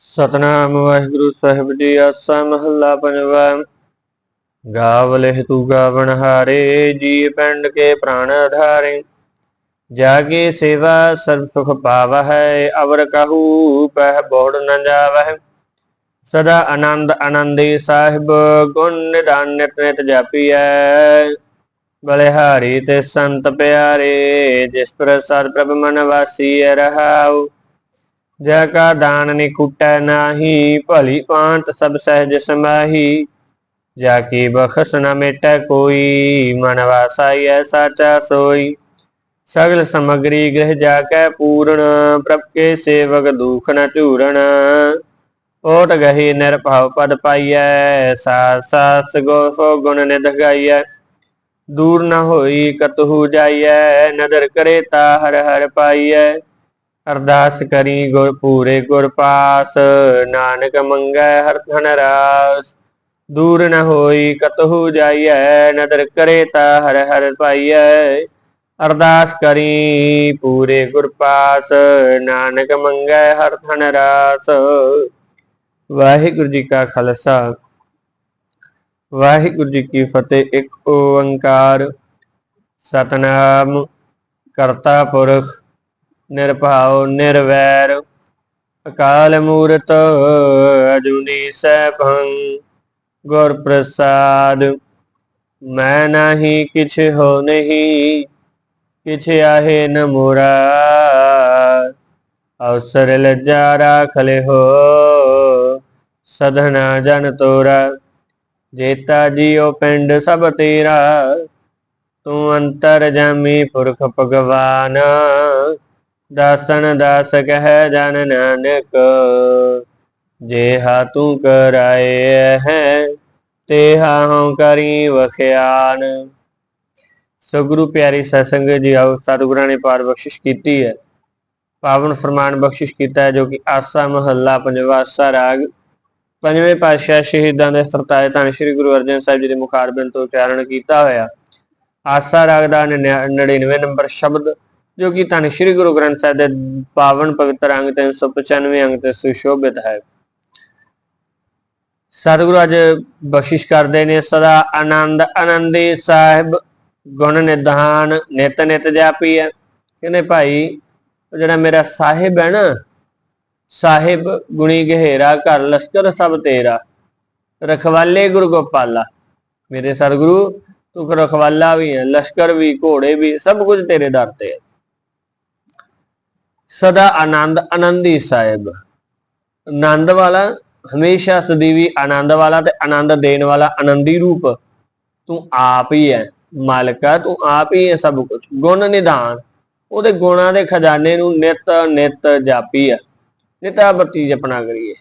ਸਤਨਾਮ ਵਾਹਿਗੁਰੂ ਸਾਹਿਬ ਜੀ, ਆਸਾ ਮਹੱਲਾ ਪੰਜਵਾ। ਗਾਵਲੇ ਤੂ ਗਾਵਣ ਹਾਰੇ ਜੀ ਪਿੰਡ ਕੇ ਪ੍ਰਾਣ ਆਧਾਰੇ ਜਾਗੇ ਸੇਵਾ ਸਰਬ ਸੁਖ ਪਾਵਹਿ, ਅਵਰ ਕਹੂ ਪਹਿ ਬੋੜ ਨ ਜਾਵਹਿ। ਸਦਾ ਆਨੰਦ ਆਨੰਦੀ ਸਾਹਿਬ, ਗੁਣ ਨਿਦਾਨ ਨਿਤ ਨਿਤ ਜਾਪੀਐ। ਬਲਿਹਾਰੀ ਤੇ ਸੰਤ ਪਿਆਰੇ, ਜਿਸ ਪ੍ਰਸਾਦ ਪ੍ਰਭ ਮਨ ਵਾਸੀ ਰਹਾਉ। ਜੈ ਕਾ ਦਾਨ ਨਿ ਕੁਟੈ ਨਾਹੀ, ਭਲੀ ਪਾਂਤ ਸਭ ਸਹਿਜ ਸਮਾਹੀ। ਜਾ ਕੀ ਬਖਸ਼ ਨ ਮਿਟੈ ਕੋਈ, ਮਨ ਵਾਸਾਈਐ ਸਾਚਾ ਸੋਈ। ਸਗਲ ਸਮਗਰੀ ਗ੍ਰਹਿ ਜਾ ਕੈ ਪੂਰਨ, ਪ੍ਰਭ ਕੇ ਸੇਵਕ ਦੁਖ ਨ ਝੂਰਣ। ਓਟ ਗਹੀ ਨਿਰਭਉ ਪਦ ਪਾਈਐ, ਸਾਸ ਸਾਸ ਗੋ ਸੋ ਗੁਣ ਨਿਧ ਗਾਈਐ। ਦੂਰ ਨ ਹੋਈ ਕਤਹੂ ਜਾਈਐ, ਨਦਰ ਕਰੇ ਤਾ ਹਰ ਹਰ ਪਾਈਐ। ਅਰਦਾਸ ਕਰੀ ਗੁਰ ਪੂਰੇ ਗੁਰ ਪਾਸ, ਨਾਨਕ ਮੰਗੈ ਹਰ ਧਨ ਰਾਸ। ਦੂਰ ਨ ਹੋਈ ਕਤਹੂ ਜਾਈਐ, ਨਦਰ ਕਰੇ ਤਾ ਹਰ ਹਰ ਪਾਈਐ। ਅਰਦਾਸ ਕਰੀ ਪੂਰੇ ਗੁਰ ਪਾਸ, ਨਾਨਕ ਮੰਗੈ ਹਰ ਧਨ ਰਾਸ। ਵਾਹਿਗੁਰੂ ਜੀ ਕਾ ਖਾਲਸਾ। ਵਾਹਿਗੁਰੂ ਜੀ ਕੀ ਫਤਿਹ, ਇੱਕ ਓੰਕਾਰ। ਸਤਨਾਮ ਕਰਤਾ ਪੁਰਖ। ਨਿਰਭਉ, ਨਿਰਵੈਰ। ਅਕਾਲ ਮੂਰਤ, ਅਜੂਨੀ ਸੈਭੰ, ਗੁਰ ਪ੍ਰਸਾਦ। ਮੈਂ ਨਹੀਂ, ਕਿਛ ਹੋ ਨਹੀਂ, ਕਿਛ ਆਹੇ ਨ ਮੋਰਾ। ਅਵਸਰ ਲਜਾ ਰਾਖ ਲਿਹੋ, ਸਧਨਾ ਜਨ ਤੋਰਾ। ਜੇਤਾ ਜੀਉ ਪਿੰਡ ਸਭ ਤੇਰਾ, ਤੂੰ ਅੰਤਰ ਜਾਮੀ ਪੁਰਖ ਭਗਵਾਨ। ਦਾਸਨ ਦਾਸ ਕਹਿ ਜਨ ਨਾਨਕ ਜੇ ਹਾ ਤੂੰ ਕਰਾਏ ਹੈ ਤੇ ਹਉ ਕਰੀ ਵਖਿਆਨ। ਸੋ ਗੁਰੂ ਪਿਆਰੀ ਸਤਸੰਗ ਜੀ, ਆਓ ਸਤਿਗੁਰਾਂ ਨੇ ਪਾਰ ਬਖਸ਼ਿਸ਼ ਕੀਤੀ ਹੈ। ਪਾਵਨ ਫਰਮਾਨ ਬਖਸ਼ਿਸ਼ ਕੀਤਾ ਹੈ, ਜੋ ਕਿ ਆਸਾ ਮਹੱਲਾ, ਪੰਜਵਾ ਆਸਾ ਰਾਗ, ਪੰਜਵੇਂ ਪਾਤਸ਼ਾਹ ਸ਼ਹੀਦਾਂ ਦੇ ਸਰਤਾਜ ਧੰਨ ਸ਼੍ਰੀ ਗੁਰੂ ਅਰਜਨ ਸਾਹਿਬ ਜੀ ਦੇ ਮੁਖਾਰਬਿੰਦ ਤੋਂ ਉਚਾਰਨ ਕੀਤਾ ਹੋਇਆ। ਆਸਾ ਰਾਗ ਦਾ 99 ਨੰਬਰ ਸ਼ਬਦ ਜੋ ਕਿ ਧੰਨ ਸ਼੍ਰੀ ਗੁਰੂ ਗ੍ਰੰਥ ਸਾਹਿਬ ਦੇ ਪਾਵਨ ਪਵਿੱਤਰ ਅੰਗ 395 ਅੰਗ ਤੇ ਸੁਸ਼ੋਭਿਤ ਹੈ। ਸਤਿਗੁਰੂ ਅੱਜ ਬਖਸ਼ਿਸ਼ ਕਰਦੇ ਨੇ, ਸਦਾ ਆਨੰਦ ਆਨੰਦੀ ਸਾਹਿਬ, ਗੁਣ ਨਿਧਾਨ, ਨਿਤ ਨਿਤ ਜਾਪੀ ਹੈ। ਕਹਿੰਦੇ ਭਾਈ ਜਿਹੜਾ ਮੇਰਾ ਸਾਹਿਬ ਹੈ ਨਾ, ਸਾਹਿਬ ਗੁਣੀ ਗਹਿਰਾ, ਘਰ ਲਸ਼ਕਰ ਸਭ ਤੇਰਾ, ਰਖਵਾਲੇ ਗੁਰੂ ਗੋਪਾਲਾ। ਮੇਰੇ ਸਤਿਗੁਰੂ, ਤੂੰ ਰਖਵਾਲਾ ਵੀ ਹੈ, ਲਸ਼ਕਰ ਵੀ, ਘੋੜੇ ਵੀ, ਸਭ ਕੁਝ ਤੇਰੇ ਦਰ ਤੇ ਹੈ। ਸਦਾ ਆਨੰਦ ਆਨੰਦੀ ਸਾਹਿਬ। ਆਨੰਦ ਵਾਲਾ ਹਮੇਸ਼ਾ ਸਦੀਵੀ ਆਨੰਦ ਵਾਲਾ ਤੇ ਆਨੰਦ ਦੇਣ ਵਾਲਾ ਆਨੰਦੀ ਰੂਪ। ਤੂੰ ਆਪ ਹੀ ਹੈ ਮਾਲਕਾ, ਤੂੰ ਆਪ ਹੀ ਹੈ ਸਭ ਕੁਝ ਗੁਣ ਨਿਧਾਨ, ਉਹਦੇ ਗੁਣਾਂ ਦੇ ਖਜ਼ਾਨੇ ਨੂੰ ਨਿਤ ਨਿਤ ਜਾਪੀ ਹੈ। ਨਿਤਾ ਬੱਤੀ ਜਪਣਾ ਕਰੀਏ।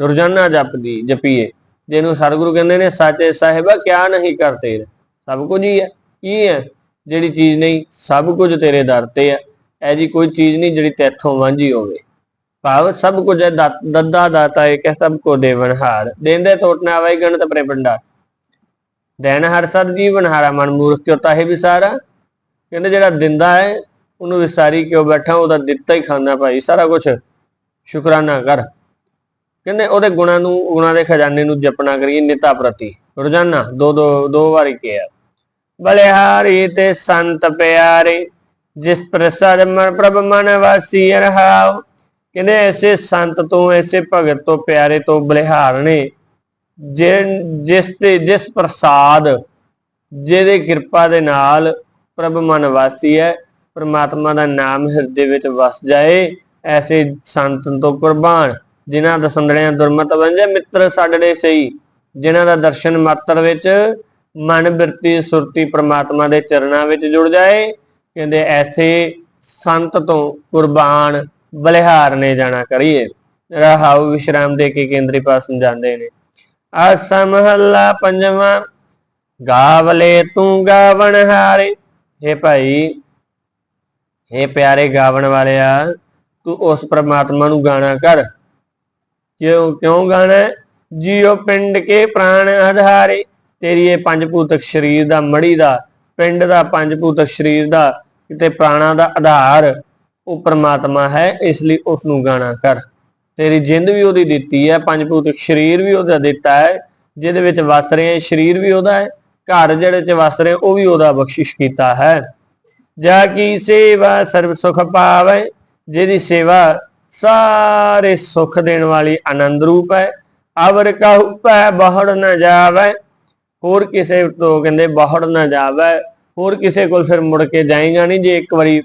ਰੋਜ਼ਾਨਾ ਜਪਦੀ, ਜਪੀਏ। ਜਿਹਨੂੰ ਸਤਿਗੁਰੂ ਕਹਿੰਦੇ ਨੇ, ਸੱਚੇ ਸਾਹਿਬਾ, ਕਿਆ ਨਹੀਂ ਕਰਤੇ ਸਭ ਕੁਝ ਹੀ ਹੈ। ਕੀ ਹੈ? ਜਿਹੜੀ ਚੀਜ਼ ਨਹੀਂ, ਸਭ ਕੁਝ ਤੇਰੇ ਦਰ ਤੇ ਹੈ। ਐ ਜੀ ਕੋਈ ਚੀਜ਼ ਨਹੀਂ ਜਿਹੜੀ ਤੇਥੋਂ ਵਾਂਝੀ ਹੋਵੇ। ਭਾਵ ਸਭ ਕੁਝ ਹੈ ਦੱਦਾ ਦਾਤਾ ਇੱਕ ਸਭ ਕੋ ਦੇਵਨਹਾਰ ਦੇਂਦੇ ਟੋਟਨਾ ਆਵਾਈ ਗਣਤ ਪਰੇ ਪੰਡਾ ਦੇਣ ਹਰ ਸਦ ਜੀਵਨ ਹਾਰਾ, ਮਨ ਮੂਰਖ ਕਿਉ ਤਾਹੇ ਵਿਸਾਰਾ? ਕਹਿੰਦੇ ਜਿਹੜਾ ਦਿੰਦਾ ਹੈ, ਉਹਨੂੰ ਵਿਸਾਰੀ ਕਿਉਂ ਬੈਠਾ? ਉਹਦਾ ਦਿੱਤਾ ਹੀ ਖਾਂਦਾ ਭਾਈ, ਸਾਰਾ ਕੁਝ ਸ਼ੁਕਰਾਨਾ ਕਰ। ਕਹਿੰਦੇ ਉਹਦੇ ਗੁਣਾਂ ਨੂੰ, ਗੁਣਾਂ ਦੇ ਖਜ਼ਾਨੇ ਨੂੰ ਜਪਣਾ ਕਰੀਏ ਨਿਤਾ ਪ੍ਰਤੀ। ਰੋਜ਼ਾਨਾ, ਦੋ ਦੋ ਦੋ ਵਾਰੀ ਕਿਹਾ। ਬਲਿਹਾਰੀ ਤੇ ਸੰਤ ਪਿਆਰੇ ਜਿਸ ਪ੍ਰਸਾਦ ਮਨ ਪ੍ਰਭ ਮਨ ਵਾਸੀ ਰਹਾਉ, ਕਹਿੰਦੇ ਐਸੇ ਸੰਤ ਤੋਂ, ਐਸੇ ਭਗਤ ਤੋਂ, ਪਿਆਰੇ ਤੋਂ ਬਲਿਹਾਰਣੇ ਨੇ। ਜਿਸ ਤੇ, ਜਿਸ ਪ੍ਰਸਾਦ, ਜਿਹਦੇ ਕਿਰਪਾ ਦੇ ਨਾਲ ਪ੍ਰਭ ਮਨ ਵਾਸੀ ਹੈ, ਪ੍ਰਮਾਤਮਾ ਦਾ ਨਾਮ ਹਿਰਦੇ ਵਿੱਚ ਵਸ ਜਾਏ, ਐਸੇ ਸੰਤ ਤੋਂ ਕੁਰਬਾਨ ਜਿਨ੍ਹਾਂ ਦਾ ਸੰਦੜਿਆਂ ਦੁਰਮਤ ਵੰਜੇ ਮਿੱਤਰ ਸਾਡੜੇ ਸਹੀ, ਜਿਨ੍ਹਾਂ ਦਾ ਦਰਸ਼ਨ ਮਾਤਰ ਵਿੱਚ ਮਨ ਬਿਰਤੀ ਸੁਰਤੀ ਪ੍ਰਮਾਤਮਾ ਦੇ ਚਰਨਾਂ ਵਿੱਚ ਜੁੜ ਜਾਏ ਕਹਿੰਦੇ ਐਸੇ ਸੰਤ ਤੋਂ ਕੁਰਬਾਨ ਬਲਿਹਾਰ ਨੇ ਜਾਣਾ ਕਰੀਏ। ਰਹਾਉ ਵਿਸ਼ਰਾਮ ਦੇ ਕੇ ਕੇਂਦਰੀ ਪਾਸ ਨੂੰ ਜਾਂਦੇ ਨੇ। ਆਸਾ ਮਹੱਲਾ ਪੰਜਵਾਂ ਗਾਵਲੇ ਤੂੰ ਗਾਵਣ ਹਾਰੇ। हे ਭਾਈ हे ਪਿਆਰੇ ਗਾਵਣ ਵਾਲਿਆ, ਤੂੰ ਉਸ ਪ੍ਰਮਾਤਮਾ ਨੂੰ ਗਾਣਾ ਕਰ। ਕਿਉਂ ਕਿਉਂ ਗਾਣਾ? ਹੈ? ਜੀਉ ਪਿੰਡ ਕੇ ਪ੍ਰਾਣ ਆਧਾਰੇ ਤੇਰੀ ਇਹ ਪੰਜ ਭੂਤਕ ਸਰੀਰ ਦਾ ਮੜੀ ਦਾ, ਪਿੰਡ ਦਾ ਪੰਜ ਭੂਤਕ ਸਰੀਰ ਦਾ ਕਿਤੇ ਪ੍ਰਾਣਾ ਦਾ ਆਧਾਰ ਉਹ ਪ੍ਰਮਾਤਮਾ ਹੈ, ਇਸ ਲਈ ਉਸ ਨੂੰ ਗਾਣਾ ਕਰ। ਤੇਰੀ ਜਿੰਦ ਵੀ ਉਹਦੀ ਦਿੱਤੀ ਹੈ, ਪੰਜ ਭੂਤਿਕ ਸਰੀਰ ਵੀ ਉਹਦਾ ਦਿੱਤਾ ਹੈ, ਜਿਹਦੇ ਵਿੱਚ ਵਸ ਰਹੇ ਹੈ, ਸਰੀਰ ਵੀ ਉਹਦਾ ਹੈ, ਘਰ ਜਿਹੜੇ ਚ ਵਸ ਰਹੇ, ਉਹ ਵੀ ਉਹਦਾ ਬਖਸ਼ਿਸ਼ ਕੀਤਾ ਹੈ। ਜਾ ਕੀ ਸੇਵਾ ਸਰਬ ਸੁਖ ਪਾਵੇ, ਜਿਹਦੀ ਸੇਵਾ ਸਾਰੇ ਸੁਖ ਦੇਣ ਵਾਲੀ ਆਨੰਦ ਰੂਪ ਹੈ। ਅਵਰ ਕਹੂ ਪੈ ਬਹੜ ਨਾ ਜਾਵੇ, ਹੋਰ ਕਿਸੇ ਤੋਂ ਕਹਿੰਦੇ ਬਹੜ ਨਾ ਜਾਵੇ। ਹੋਰ ਕਿਸੇ ਕੋਲ ਫਿਰ ਮੁੜ ਕੇ ਜਾਏਗਾ ਨਹੀਂ, ਜੇ ਇੱਕ ਵਾਰੀ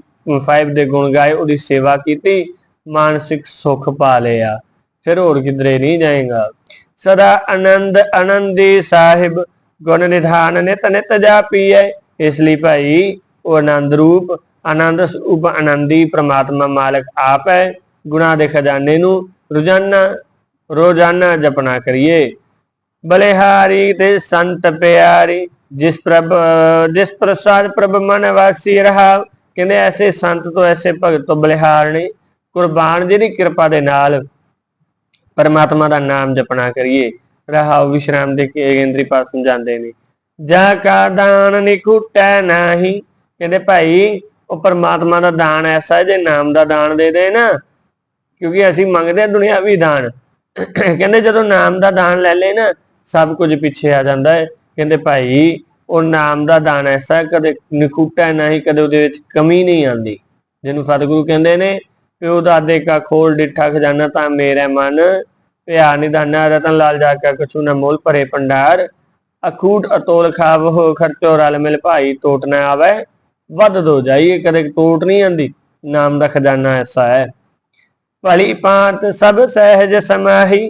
5 ਦੇ ਗੁਣ ਗਾਏ, ਉਹਦੀ ਸੇਵਾ ਕੀਤੀ, ਮਾਨਸਿਕ ਸੁਖ ਪਾ ਲਿਆ, ਫਿਰ ਹੋਰ ਕਿਧਰੇ ਨਹੀਂ ਜਾਏਗਾ। ਸਦਾ ਆਨੰਦ ਆਨੰਦੀ ਸਾਹਿਬ, ਗੁਣ ਨਿਧਾਨ ਨਿਤ ਨਿਤ ਜਾਪੀਐ ਇਸ ਲਈ ਭਾਈ ਉਹ ਆਨੰਦ ਰੂਪ, ਆਨੰਦ ਉਪ ਆਨੰਦੀ ਪ੍ਰਮਾਤਮਾ ਮਾਲਕ ਆਪ ਹੈ ਗੁਣਾ ਦੇ ਖਜ਼ਾਨੇ ਨੂੰ ਰੋਜ਼ਾਨਾ ਰੋਜ਼ਾਨਾ ਜਪਣਾ ਕਰੀਏ। ਬਲਿਹਾਰੀ ਤੇ ਸੰਤ ਪਿਆਰੀ ਜਿਸ ਪ੍ਰਭ, ਜਿਸ ਪ੍ਰਸਾਦ ਪ੍ਰਭ ਮਨ ਵਾਸੀ ਰਹਾ, ਕਹਿੰਦੇ ਐਸੇ ਸੰਤ ਤੋਂ ਐਸੇ ਭਗਤ ਤੋਂ ਬਲਿਹਾਰ ਨੇ ਕੁਰਬਾਨ ਜਿਹਦੀ ਕਿਰਪਾ ਦੇ ਨਾਲ ਪਰਮਾਤਮਾ ਦਾ ਨਾਮ ਜਪਣਾ ਕਰੀਏ। ਰਹਾਉ ਵਿਸ਼ਰਾਮ ਦੇ ਕੇ ਕੇਂਦਰੀ ਪਾਸ ਸਮਝਾਉਂਦੇ ਨੇ। ਜਾ ਕਾ ਦਾਨ ਨਿਕੁਟੈ ਨਾਹੀ। ਕਹਿੰਦੇ ਭਾਈ, ਉਹ ਪਰਮਾਤਮਾ ਦਾ ਦਾਨ ਐਸਾ ਹੈ, ਜੇ ਨਾਮ ਦਾ ਦਾਨ ਦੇ ਦੇ ਨਾ, ਕਿਉਂਕਿ ਅਸੀਂ ਮੰਗਦੇ ਆ ਦੁਨਿਆਵੀ ਦਾਨ। ਕਹਿੰਦੇ ਜਦੋਂ ਨਾਮ ਦਾ ਦਾਨ ਲੈ ਲੈ ਨਾ, ਸਭ ਕੁਝ ਪਿੱਛੇ ਆ ਜਾਂਦਾ ਹੈ। ਕਹਿੰਦੇ ਭਾਈ, ਉਹ ਨਾਮ ਦਾ ਦਾਨ ਐਸਾ ਕਦੇ ਨਿਕੁਟੈ ਨਹੀਂ ਕਦੇ ਉਹਦੇ ਵਿੱਚ ਕਮੀ ਨਹੀਂ ਆਉਂਦੀ। ਜਿਹਨੂੰ ਸਤਿਗੁਰੂ ਕਹਿੰਦੇ ਨੇ, ਪਿਓ ਦਾਦੇ ਕਾ ਖੋਲ ਡਿੱਠਾ ਖਜ਼ਾਨਾ ਤਾਂ ਮੇਰਾ ਮਨ, ਪਿਆ ਨਿਦਾਨਾ ਰਤਨ ਲਾਲ ਜਾ ਕੇ ਕਛੂ ਨਾ ਮੋਲ ਭਰੇ ਭੰਡਾਰ। ਅਖੂਟ ਅਤੋਲ ਖਾਵ ਹੋ ਖਰਚੋ ਰਲ ਮਿਲ ਭਾਈ ਟੋਟ ਨਾ ਆਵੇ, ਵੱਧ ਦੋ ਜਾਈਏ, ਕਦੇ ਟੋਟ ਨਹੀਂ ਆਂਦੀ ਨਾਮ ਦਾ ਖਜ਼ਾਨਾ ਐਸਾ ਹੈ। ਭਲੀ ਪਾਂਤ ਸਭ ਸਹਿਜ ਸਮਾਹੀ,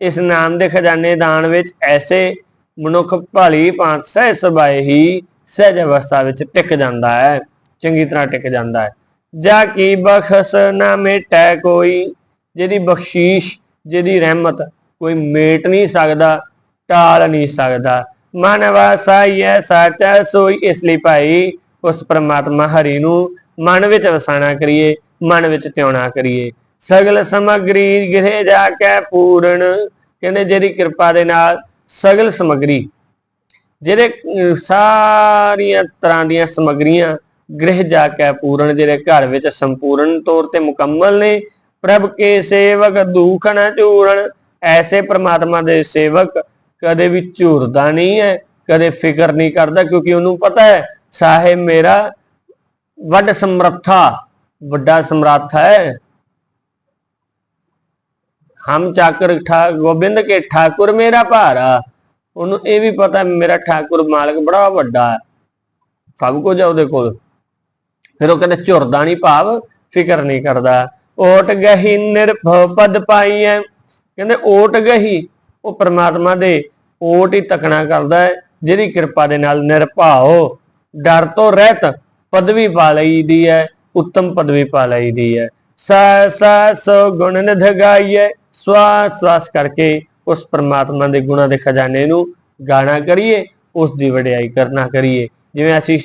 ਇਸ ਨਾਮ ਦੇ ਖਜ਼ਾਨੇ ਦਾਨ ਵਿੱਚ ਐਸੇ ਮਨੁੱਖ ਭਾਲੀ ਪਾਂਤ ਸਹਿਜ ਸੁਭਾਏ ਹੀ ਸਹਿਜ ਅਵਸਥਾ ਵਿੱਚ ਟਿਕ ਜਾਂਦਾ ਹੈ, ਚੰਗੀ ਤਰ੍ਹਾਂ ਟਿਕ ਜਾਂਦਾ ਹੈ। ਜਾ ਕੀ ਬਖਸ਼ ਨਾ ਮਿਟੈ ਕੋਈ, ਜਿਹਦੀ ਬਖਸ਼ੀਸ਼, ਜਿਹਦੀ ਰਹਿਮਤ ਕੋਈ ਮੇਟ ਨਹੀਂ ਸਕਦਾ, ਟਾਲ ਨਹੀਂ ਸਕਦਾ। ਮਨ ਵਸਾਈਐ, ਸਾਚਾ ਸੋਈ ਇਸ ਲਈ ਭਾਈ, ਉਸ ਪ੍ਰਮਾਤਮਾ ਹਰੀ ਨੂੰ ਮਨ ਵਿੱਚ ਵਸਾਣਾ ਕਰੀਏ, ਮਨ ਵਿੱਚ ਧਿਆਉਣਾ ਕਰੀਏ। ਸਗਲ ਸਮਗਰੀ ਗਿਰੇ ਜਾ ਕੇ ਪੂਰਨ, ਕਹਿੰਦੇ ਜਿਹਦੀ ਕਿਰਪਾ ਦੇ ਨਾਲ ਸਗਲ ਸਮਗਰੀ, ਜਿਹੜੇ ਸਾਰੀਆਂ ਤਰ੍ਹਾਂ ਦੀਆਂ ਸਮਗਰੀਆਂ ਗ੍ਰਹਿ ਜਾ ਕੇ ਪੂਰਨ, ਜਿਹੜੇ ਘਰ ਵਿੱਚ ਸੰਪੂਰਨ ਤੌਰ ਤੇ ਮੁਕੰਮਲ ਨੇ, ਪ੍ਰਭ ਕੇ ਸੇਵਕ ਦੁਖ ਨ ਚੂਰਨ। ਐਸੇ ਪ੍ਰਮਾਤਮਾ ਦੇ ਸੇਵਕ ਕਦੇ ਵੀ ਝੂਰਦਾ ਨਹੀਂ ਹੈ, ਕਦੇ ਫਿਕਰ ਨਹੀਂ ਕਰਦਾ, ਕਿਉਂਕਿ ਉਹਨੂੰ ਪਤਾ ਹੈ ਸਾਹਿਬ ਮੇਰਾ ਵੱਡ ਸਮਰੱਥਾ, ਵੱਡਾ ਸਮਰੱਥ ਹੈ। ਹਮ ਚਾਕਰ ਠਾ ਗੋਬਿੰਦ ਕੇ ਠਾਕੁਰ ਮੇਰਾ ਭਾਰਾ। ਉਹਨੂੰ ਇਹ ਵੀ ਪਤਾ ਮੇਰਾ ਠਾਕੁਰ ਮਾਲਕ ਬੜਾ ਵੱਡਾ ਹੈ। ਸਭ ਕੁਝ ਹੈ ਉਹਦੇ ਕੋਲ। ਫਿਰ ਉਹ ਕਹਿੰਦੇ, ਝੁਰਦਾ ਨਹੀਂ ਭਾਵ, ਫਿਕਰ ਨਹੀਂ ਕਰਦਾ। ਓਟ ਗਹੀ ਨਿਰਭਉ ਪਦ ਪਾਈਐ। ਕਹਿੰਦੇ, ਓਟ ਗਹੀ, ਉਹ ਪ੍ਰਮਾਤਮਾ ਦੇ ਓਟ ਹੀ ਤਕਣਾ ਕਰਦਾ ਹੈ, ਜਿਹਦੀ ਕਿਰਪਾ ਦੇ ਨਾਲ ਨਿਰਭਉ। ਡਰ ਤੋਂ ਰਹਿਤ ਪਦਵੀ ਪਾ ਲਈ ਦੀ ਹੈ, ਉੱਤਮ ਪਦਵੀ ਪਾ ਲਈ ਦੀ ਹੈ। ਸਾ ਸਾ ਸੋ ਗੁਣ ਨਿਧ ਗਾਈਐ। ਸਵਾਸ ਸਵਾਸ ਕਰਕੇ ਉਸ ਪਰਮਾਤਮਾ ਦੇ ਗੁਣਾਂ ਦੇ ਖਜ਼ਾਨੇ ਨੂੰ ਗਾਣਾ ਕਰੀਏ, ਉਸ ਦੀ ਵਡਿਆਈ ਕਰਨਾ ਕਰੀਏ। ਜਿਵੇਂ ਅਸੀਂ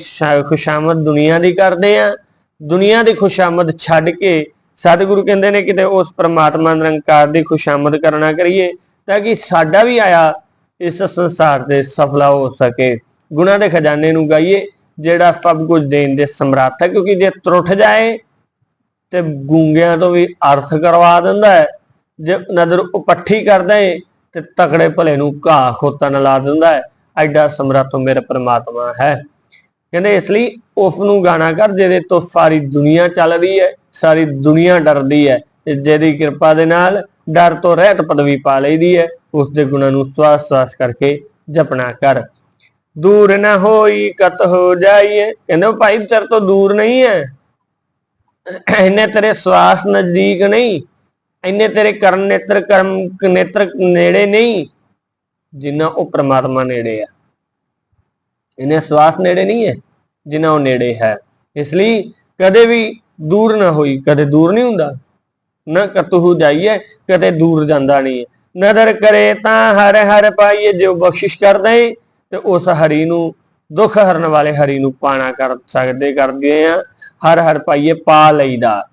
ਖੁਸ਼ਾਮਦ ਦੁਨੀਆ ਦੀ ਕਰਦੇ ਆ, ਦੁਨੀਆ ਦੀ ਖੁਸ਼ਾਮਦ ਛੱਡ ਕੇ ਸਤਿਗੁਰੂ ਕਹਿੰਦੇ ਨੇ ਕਿਤੇ ਉਸ ਪਰਮਾਤਮਾ ਨਿਰੰਕਾਰ ਦੀ ਖੁਸ਼ਾਮਦ ਕਰਨਾ ਕਰੀਏ, ਤਾਂ ਕਿ ਸਾਡਾ ਵੀ ਆਇਆ ਇਸ ਸੰਸਾਰ ਤੇ ਸਫਲਾ ਹੋ ਸਕੇ। ਗੁਣਾਂ ਦੇ ਖਜ਼ਾਨੇ ਨੂੰ ਗਾਈਏ, ਜਿਹੜਾ ਸਭ ਕੁਝ ਦੇਣ ਦੇ ਸਮਰੱਥ ਹੈ, ਕਿਉਂਕਿ ਜੇ ਤਰੁੱਠ ਜਾਏ ਤੇ ਗੂੰਗਿਆਂ ਤੋਂ ਵੀ ਅਰਥ ਕਰਵਾ ਦਿੰਦਾ ਹੈ। ਜੇ ਨਦਰ ਉਪੱਠੀ ਕਰਦਾ ਏ, ਤੇ ਤਕੜੇ ਭਲੇ ਨੂੰ ਘਾਹ ਖੋਤਾ ਨਾਲ ਲਾ ਦਿੰਦਾ ਹੈ ਐਡਾ ਸਮਰੱਥ ਮੇਰਾ ਪ੍ਰਮਾਤਮਾ ਹੈ। ਕਹਿੰਦੇ ਇਸ ਲਈ ਉਸ ਨੂੰ ਗਾਣਾ ਕਰ, ਜਿਹਦੇ ਤੋਂ ਸਾਰੀ ਦੁਨੀਆ ਚੱਲਦੀ ਹੈ ਸਾਰੀ ਦੁਨੀਆ ਡਰਦੀ ਹੈ ਜਿਹਦੀ ਕਿਰਪਾ ਦੇ ਨਾਲ ਡਰ ਤੋਂ ਰਹਿਤ ਪਦਵੀ ਪਾ ਲਈਦੀ ਹੈ ਉਸ ਦੇ ਗੁਣਾਂ ਨੂੰ ਸਵਾਸ ਸਵਾਸ ਕਰਕੇ ਜਪਣਾ ਕਰ। ਦੂਰ ਨਾ ਹੋਈ ਕਤ ਹੋ ਜਾਈਏ। ਕਹਿੰਦੇ ਭਾਈ ਤੇਰੇ ਤੋਂ ਦੂਰ ਨਹੀਂ ਹੈ ਇਹਨੇ ਤੇਰੇ ਸਵਾਸ ਨਜ਼ਦੀਕ ਨਹੀਂ। ਇੰਨੇ ਤੇਰੇ ਕਰਨ ਨੇਤਰ, ਕਰਮ ਨੇਤਰ ਨੇੜੇ ਨਹੀਂ, ਜਿੰਨਾ ਉਹ ਪ੍ਰਮਾਤਮਾ ਨੇੜੇ ਆ। ਇਹਨੇ ਸਵਾਸ ਨੇੜੇ ਨਹੀਂ ਹੈ, ਜਿੰਨਾ ਉਹ ਨੇੜੇ ਹੈ। ਇਸ ਲਈ ਕਦੇ ਵੀ ਦੂਰ ਨਾ ਹੋਈ, ਕਦੇ ਦੂਰ ਨਹੀਂ ਹੁੰਦਾ। ਨਾ ਕਤਹੂ ਜਾਈਏ, ਕਦੇ ਦੂਰ ਜਾਂਦਾ ਨਹੀਂ। ਨਦਰ ਕਰੇ ਤਾਂ ਹਰ ਹਰ ਪਾਈਏ, ਜੋ ਬਖਸ਼ਿਸ਼ ਕਰਦਾ ਏ, ਤੇ ਉਸ ਹਰੀ ਨੂੰ, ਦੁੱਖ ਹਰਨ ਵਾਲੇ ਹਰੀ ਨੂੰ ਪਾਣਾ ਕਰ ਸਕਦੇ, ਕਰਦੇ ਆ। ਹਰ ਹਰ ਪਾਈਏ ਪਾ ਲਈਦਾ।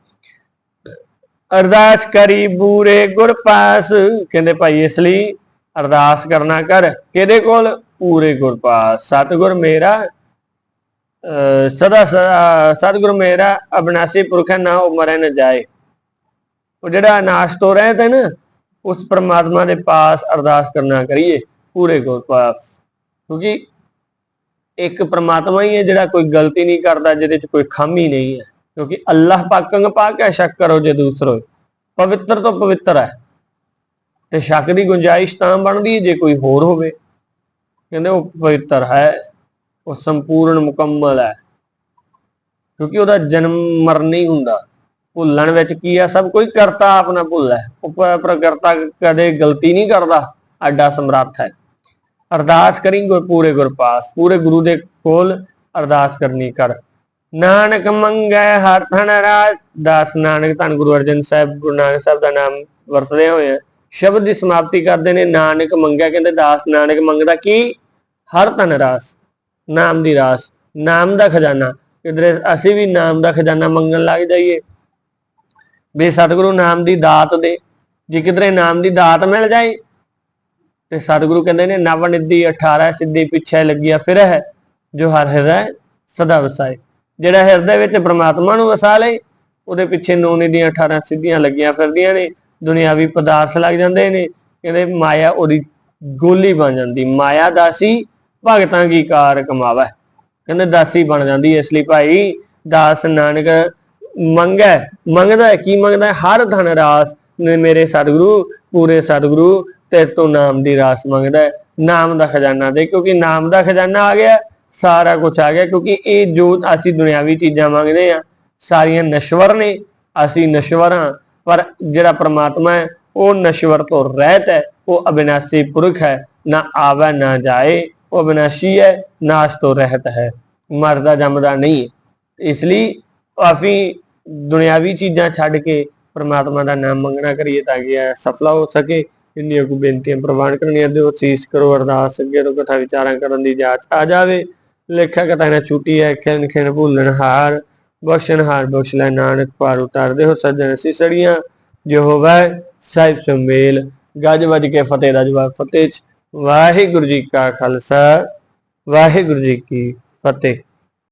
ਅਰਦਾਸ ਕਰੀ ਬੂਰੇ ਗੁਰ ਪਾਸ। ਕਹਿੰਦੇ ਭਾਈ ਇਸ ਲਈ ਅਰਦਾਸ ਕਰਨਾ ਕਰ। ਕਿਹਦੇ ਕੋਲ? ਪੂਰੇ ਗੁਰ ਪਾਸ। ਸਤਿਗੁਰ ਮੇਰਾ ਸਦਾ ਸਦਾ- ਸਤਿਗੁਰ ਮੇਰਾ ਅਬਨਾਸੀ ਪੁਰਖ ਹੈ, ਨਾ ਉਹ ਮਰੇ ਨਾ ਜਾਏ। ਉਹ ਜਿਹੜਾ ਅਨਾਸ਼ ਤੋਂ ਰਹਿਤ ਹੈ ਨਾ ਉਸ ਪ੍ਰਮਾਤਮਾ ਦੇ ਪਾਸ ਅਰਦਾਸ ਕਰਨਾ ਕਰੀਏ ਪੂਰੇ ਗੁਰ ਪਾਸ। ਕਿਉਂਕਿ ਇੱਕ ਪਰਮਾਤਮਾ ਹੀ ਹੈ ਜਿਹੜਾ ਕੋਈ ਗਲਤੀ ਨਹੀਂ ਕਰਦਾ ਜਿਹਦੇ ਚ ਕੋਈ ਖਾਮੀ ਨਹੀਂ ਹੈ। ਕਿਉਂਕਿ ਅੱਲਾਹ ਪਾਕੰਗ ਪਾਕ ਹੈ ਸ਼ੱਕ ਕਰੋ ਜੇ ਦੂਸਰੋ ਪਵਿੱਤਰ ਤੋਂ ਪਵਿੱਤਰ ਹੈ। ਤੇ ਸ਼ੱਕ ਦੀ ਗੁੰਜਾਇਸ਼ ਤਾਂ ਬਣਦੀ ਹੈ ਜੇ ਕੋਈ ਹੋਰ ਹੋਵੇ। ਕਹਿੰਦੇ ਉਹ ਪਵਿੱਤਰ ਹੈ, ਉਹ ਸੰਪੂਰਨ ਮੁਕੰਮਲ ਹੈ। ਕਿਉਂਕਿ ਉਹਦਾ ਜਨਮ ਮਰਨ ਨਹੀਂ ਹੁੰਦਾ। ਭੁੱਲਣ ਵਿੱਚ ਕੀ ਆ? ਸਭ ਕੋਈ ਕਰਤਾ ਆਪਣਾ ਭੁੱਲ ਹੈ। ਉਹ ਪ- ਪ੍ਰਕਰਤਾ ਕਦੇ ਗਲਤੀ ਨਹੀਂ ਕਰਦਾ। ਅੱਡਾ ਸਮਰੱਥ ਹੈ। ਅਰਦਾਸ ਕਰੀ ਗੁਰ ਪੂਰੇ ਗੁਰਪਾਸ ਪੂਰੇ ਗੁਰੂ ਦੇ ਕੋਲ ਅਰਦਾਸ ਕਰਨੀ ਕਰ। ਨਾਨਕ ਮੰਗੈ ਹਰ ਧਨ ਰਾਜ। ਦਾਸ ਨਾਨਕ ਧੰਨ ਗੁਰੂ ਅਰਜਨ ਸਾਹਿਬ, ਗੁਰੂ ਨਾਨਕ ਸਾਹਿਬ ਦਾ ਨਾਮ ਵਰਤਦੇ ਹੋਏ ਸ਼ਬਦ ਦੀ ਸਮਾਪਤੀ ਕਰਦੇ ਨੇ, ਨਾਨਕ ਮੰਗਿਆ ਕਹਿੰਦੇ ਦਾਸ ਨਾਨਕ ਮੰਗਦਾ ਕੀ? ਹਰ ਧਨ ਰਾਸ, ਨਾਮ ਦੀ ਰਾਸ, ਨਾਮ ਦਾ ਖਜ਼ਾਨਾ। ਕਿਧਰੇ ਅਸੀਂ ਵੀ ਨਾਮ ਦਾ ਖਜ਼ਾਨਾ ਮੰਗਣ ਲੱਗ ਜਾਈਏ। ਵੀ ਸਤਿਗੁਰੂ ਨਾਮ ਦੀ ਦਾਤ ਦੇ, ਜੇ ਕਿਧਰੇ ਨਾਮ ਦੀ ਦਾਤ ਮਿਲ ਜਾਏ, ਤੇ ਸਤਿਗੁਰੂ ਕਹਿੰਦੇ ਨੇ, ਨਵ ਨਿਧੀ 18 ਸਿੱਧੀ, ਪਿੱਛੇ ਲੱਗਿਆ ਫਿਰ ਹੈ ਜੋ ਹਰ ਹਿਰਦੈ ਸਦਾ ਵਸਾਏ। ਜਿਹੜਾ ਹਿਰਦੇ ਵਿੱਚ ਪ੍ਰਮਾਤਮਾ ਨੂੰ ਵਸਾ ਲਏ ਉਹਦੇ ਪਿੱਛੇ ਨੌ ਦੀਆਂ 18 ਸਿੱਧੀਆਂ ਲੱਗੀਆਂ ਫਿਰਦੀਆਂ ਨੇ, ਦੁਨਿਆਵੀ ਪਦਾਰਥ ਲੱਗ ਜਾਂਦੇ ਨੇ, ਕਹਿੰਦੇ ਮਾਇਆ ਉਹਦੀ ਗੋਲੀ ਬਣ ਜਾਂਦੀ, ਮਾਇਆ ਦਾਸੀ ਭਗਤਾਂ ਕੀ ਕਾਰ ਕਮਾਵੇ। ਕਹਿੰਦੇ ਦਾਸੀ ਬਣ ਜਾਂਦੀ ਇਸ ਲਈ ਭਾਈ, ਦਾਸ ਨਾਨਕ ਮੰਗੈ, ਮੰਗਦਾ ਕੀ ਮੰਗਦਾ ਹਰ ਧਨ ਰਾਸ ਮੇਰੇ ਸਤਿਗੁਰੂ, ਪੂਰੇ ਸਤਿਗੁਰੂ, ਤੇਰੇ ਤੋਂ ਨਾਮ ਦੀ ਰਾਸ ਮੰਗਦਾ ਨਾਮ ਦਾ ਖਜ਼ਾਨਾ ਦੇ, ਕਿਉਂਕਿ ਨਾਮ ਦਾ ਖਜ਼ਾਨਾ ਆ ਗਿਆ। ਸਾਰਾ ਕੁਝ ਆ ਗਿਆ ਕਿਉਂਕਿ ਇਹ ਜੋ ਅਸੀਂ ਦੁਨਿਆਵੀ ਚੀਜ਼ਾਂ ਮੰਗਦੇ ਆ ਸਾਰੀਆਂ ਨਸ਼ਵਰ ਨੇ, ਅਸੀਂ ਨਸ਼ਵਰ ਹਾਂ। ਪਰ ਜਿਹੜਾ ਪ੍ਰਮਾਤਮਾ ਹੈ, ਉਹ ਨਸ਼ਵਰ ਤੋਂ ਰਹਿਤ ਹੈ, ਉਹ ਅਬਿਨਾਸੀ ਪੁਰਖ ਹੈ, ਨਾ ਆਵੇ ਨਾ ਜਾਏ। ਉਹ ਅਬਿਨਾਸ਼ੀ ਹੈ ਨਾਸ਼ ਤੋਂ ਰਹਿਤ ਹੈ। ਮਰਦਾ ਜੰਮਦਾ ਨਹੀਂ ਹੈ। ਇਸ ਲਈ ਕਾਫੀ ਦੁਨਿਆਵੀ ਚੀਜ਼ਾਂ ਛੱਡ ਕੇ ਪਰਮਾਤਮਾ ਦਾ ਨਾਮ ਮੰਗਣਾ ਕਰੀਏ ਤਾਂ ਕਿ ਸਫਲਾ ਹੋ ਸਕੇ। ਇੰਨੀਆਂ ਕੁ ਬੇਨਤੀਆਂ ਪ੍ਰਵਾਨ ਕਰਨੀਆਂ ਦਿਓ। ਸੀਸ ਕਰੋ, ਅਰਦਾਸ ਅੱਗੇ ਤੋਂ ਕਥਾ ਵਿਚਾਰਾਂ ਕਰਨ ਦੀ ਜਾਂਚ ਆ ਜਾਵੇ। ਲੇਖਾ ਕਥਾ ਨਾ ਛੁੱਟੀ ਹੈ ਖਿਣ ਖਿਣ ਭੁੱਲਣ ਹਾਰ, ਬਖਸ਼ਣ ਹਾਰ ਬਖਸ਼ ਲੈ ਨਾਨਕ ਪਾਰ ਉਤਾਰਦੇ ਹੋ ਸੱਜਣ ਸਿਸੜੀਆਂ ਜੋ ਹੋਵੇ ਸਾਹਿਬ ਸੰਮੇਲ ਗੱਜ ਵੱਜ ਕੇ ਫਤਿਹ ਦਾ ਜਵਾਬ ਫਤਿਹ ਵਾਹਿਗੁਰੂ ਜੀ ਕਾ ਖਾਲਸਾ, ਵਾਹਿਗੁਰੂ ਜੀ ਕੀ ਫਤਿਹ।